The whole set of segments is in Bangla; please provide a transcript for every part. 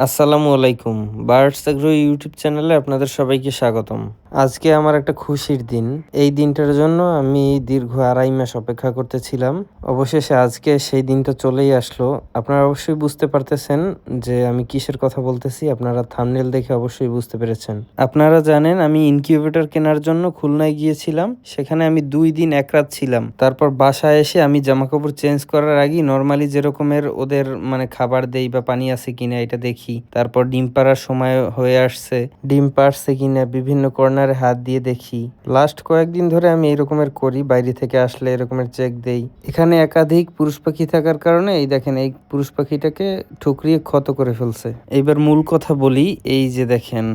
আসসালামু আলাইকুম। বার্ডস এগ্রো ইউটিউব চ্যানেলে আপনাদের সবাইকে স্বাগতম। আজকে আমার একটা খুশির দিন। এই দিনটার জন্য আমি দীর্ঘ আড়াই মাস অপেক্ষা করতেছিলাম। অবশেষে আজকে সেই দিনটা চলেই আসলো। আপনারা অবশ্যই বুঝতে পারতেছেন যে আমি কিসের কথা বলতেছি। আপনারা থামনেল দেখে অবশ্যই বুঝতে পেরেছেন। আপনারা জানেন আমি ইনকিউবেটর কেনার জন্য খুলনায় গিয়েছিলাম। সেখানে আমি দুই দিন এক রাত ছিলাম। তারপর বাসায় এসে আমি জামা কাপড় চেঞ্জ করার আগেই নর্মালি যেরকমের ওদের মানে খাবার দেই বা পানি আছে কিনা এটা দেখি। তারপর ডিম পাড়ার সময় হয়ে আসছে। ডিম পাড়ছে কিনা, বিভিন্ন কর্নারে হাত দিয়ে দেখি। লাস্ট কয়েকদিন ধরে আমি এরকমের করি, বাইরে থেকে আসলে এরকমের চেক দেই। এখানে একাধিক পুরুষ পাখি থাকার কারণে, এই দেখেন, এই পুরুষ পাখিটাকে ঠুকরিয়ে ক্ষত করে ফেলছে। এইবার মূল কথা বলি, এই যে দেখেন,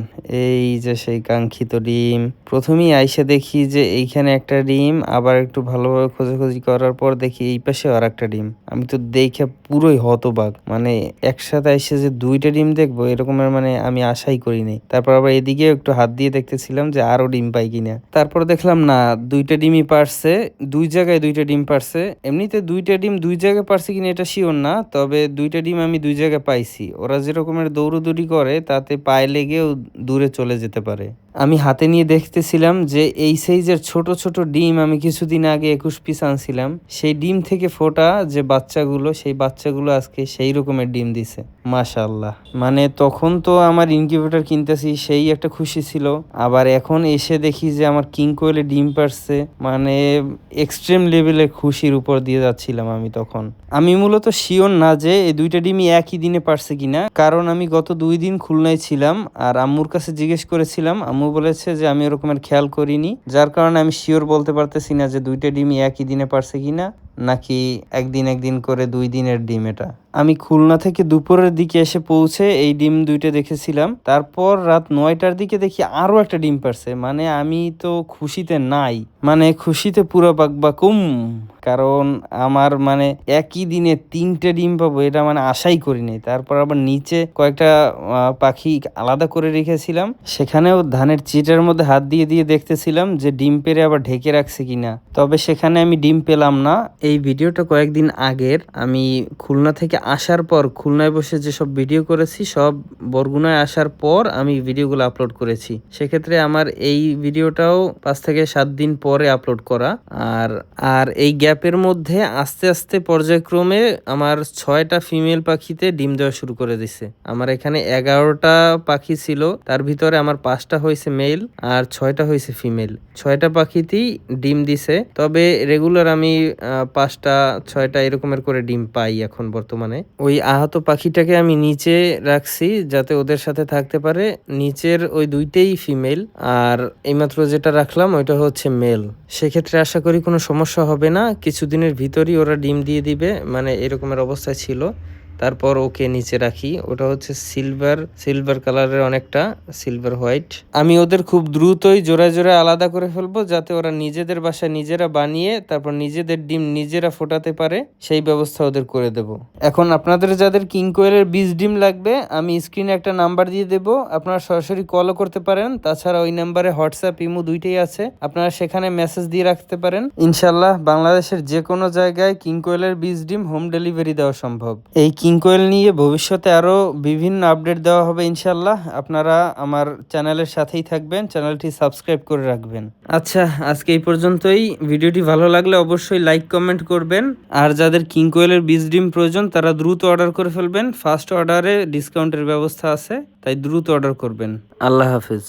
এই যে সেই কাঙ্ক্ষিত ডিম। প্রথমেই আইসে দেখি যে এইখানে একটা ডিম, আবার একটু ভালোভাবে খোঁজাখুঁজি করার পর দেখি এই পাশে আর একটা ডিম। আমি তো দেখে পুরোই হতবাক মানে একসাথে এসে যে দুইটা ডিম দেখব এরকমের মানে আমি আশাই করিনি তারপর আবার এদিকে একটু হাত দিয়ে দেখতেছিলাম যে আরও ডিম পাই কিনা। তারপর দেখলাম, না, দুইটা ডিমই পারছে, দুই জায়গায় দুইটা ডিম পারছে। এমনিতে দুইটা ডিম দুই জায়গায় পারছে কিনা এটা শিওর না, তবে দুইটা ডিম আমি দুই জায়গায় পাইছি। ওরা যেরকমের দৌড়দৌড়ি করে, তাতে পায়ে লেগেও দূরে চলে যেতে পারে। আমি হাতে নিয়ে দেখতেছিলাম যে এই সাইজের ছোট ছোট ডিম আমি কিছুদিন আগে একুশ পিস আনছিলাম। সেই ডিম থেকে ফোটা যে বাচ্চাগুলো, সেই বাচ্চাগুলো আজকে সেই রকমের ডিম দিছে। মাশাল্লাহ মানে তখন তো আমার ইনকিউবেটর কিনতেছি, সেই একটা খুশি ছিল। আবার এখন এসে দেখি যে আমার কিং কোয়েলে ডিম পারছে মানে এক্সট্রিম লেভেলের খুশির উপর দিয়ে যাচ্ছিলাম আমি তখন। আমি মূলত শিওর না যে এই দুইটা ডিমই একই দিনে পারছে কিনা। কারণ আমি গত দুই দিন খুলনায় ছিলাম, আর আম্মুর কাছে জিজ্ঞেস করেছিলাম, আম্মু বলেছে যে আমি ওরকমের খেয়াল করিনি, যার কারণে আমি শিওর বলতে পারতেছি না যে দুইটা ডিমই একই দিনে পারছে কিনা। নাকি একদিন একদিন করে দুই দিনের ডিম এটা? আমি খুলনা থেকে দুপুরের দিকে এসে পৌঁছে এই ডিম দুইটা দেখেছিলাম। তারপর রাত নয়টার দিকে দেখি আরও একটা ডিম পারছে। মানে আমি তো খুশিতে নাই। মানে খুশিতে পুরো বাকবাকুম। কারণ আমার মানে একই দিনে তিনটে ডিম পাবো এটা মানে আশাই করিনি তারপর আবার নিচে কয়েকটা পাখি আলাদা করে রেখেছিলাম। সেখানেও ধানের চিটের মধ্যে হাত দিয়ে দিয়ে দেখতেছিলাম যে ডিম পেরে আবার ঢেকে রাখছে কিনা। তবে সেখানে আমি ডিম পেলাম না। এই ভিডিওটা কয়েকদিন আগের। আমি খুলনা থেকে আসার পর, খুলনায় বসে যেসব ভিডিও করেছি, সব বরগুনায় আসার পর আমি ভিডিওগুলো আপলোড করেছি। সেক্ষেত্রে আমার এই ভিডিওটাও পাঁচ থেকে সাত দিন পরে আপলোড করা। আর আর এই গ্যাপের মধ্যে আস্তে আস্তে পর্যায়ক্রমে আমার ছয়টা ফিমেল পাখিতে ডিম দেওয়া শুরু করে দিছে। আমার এখানে এগারোটা পাখি ছিল, তার ভিতরে আমার পাঁচটা হয়েছে মেল আর ছয়টা হয়েছে ফিমেল ছয়টা পাখিতেই ডিম দিছে। তবে রেগুলার আমি পাঁচটা, ছয়টা এরকমের করে ডিম পাই এখন বর্তমানে। ওই আহত পাখিটাকে আমি নিচে রাখছি যাতে ওদের সাথে থাকতে পারে। নিচের ওই দুইটাই ফিমেল আর এইমাত্র যেটা রাখলাম ওইটা হচ্ছে মেল সেক্ষেত্রে আশা করি কোনো সমস্যা হবে না। কিছুদিনের ভিতরই ওরা ডিম দিয়ে দিবে মানে এরকমের অবস্থায় ছিল। তারপর ওকে নিচে রাখি। ওটা হচ্ছে সিলভার সিলভার কালারের অনেকটা সিলভার হোয়াইট আমি ওদের খুব দ্রুতই জোড়ায় জোড়ায় আলাদা করে ফেলব যাতে ওরা নিজেদের বাসা নিজেরা বানিয়ে, তারপর নিজেদের ডিম নিজেরা ফোটাতে পারে, সেই ব্যবস্থা ওদের করে দেব। এখন আপনাদের যাদের কিং কোয়েলের বীজ ডিম লাগবে, আমি স্ক্রিনে একটা নাম্বার দিয়ে দেব। আপনারা সরাসরি কলও করতে পারেন। তাছাড়া ওই নাম্বারে হোয়াটসঅ্যাপ ইমো দুইটাই আছে। আপনারা সেখানে মেসেজ দিয়ে রাখতে পারেন। ইনশাল্লাহ বাংলাদেশের যে কোনো জায়গায় কিং কোয়েলের বীজ ডিম হোম ডেলিভারি দেওয়া সম্ভব। এই কিং কোয়েল নিয়ে ভবিষ্যতে আরও বিভিন্ন আপডেট দেওয়া হবে ইনশাল্লাহ আপনারা আমার চ্যানেলের সাথেই থাকবেন, চ্যানেলটি সাবস্ক্রাইব করে রাখবেন। আচ্ছা আজকে এই পর্যন্তই। ভিডিওটি ভালো লাগলে অবশ্যই লাইক কমেন্ট করবেন। আর যাদের কিং কোয়েলের বীজ ডিম প্রয়োজন, তারা দ্রুত অর্ডার করে ফেলবেন। ফার্স্ট অর্ডারে ডিসকাউন্টের ব্যবস্থা আছে, তাই দ্রুত অর্ডার করবেন। আল্লাহ হাফিজ।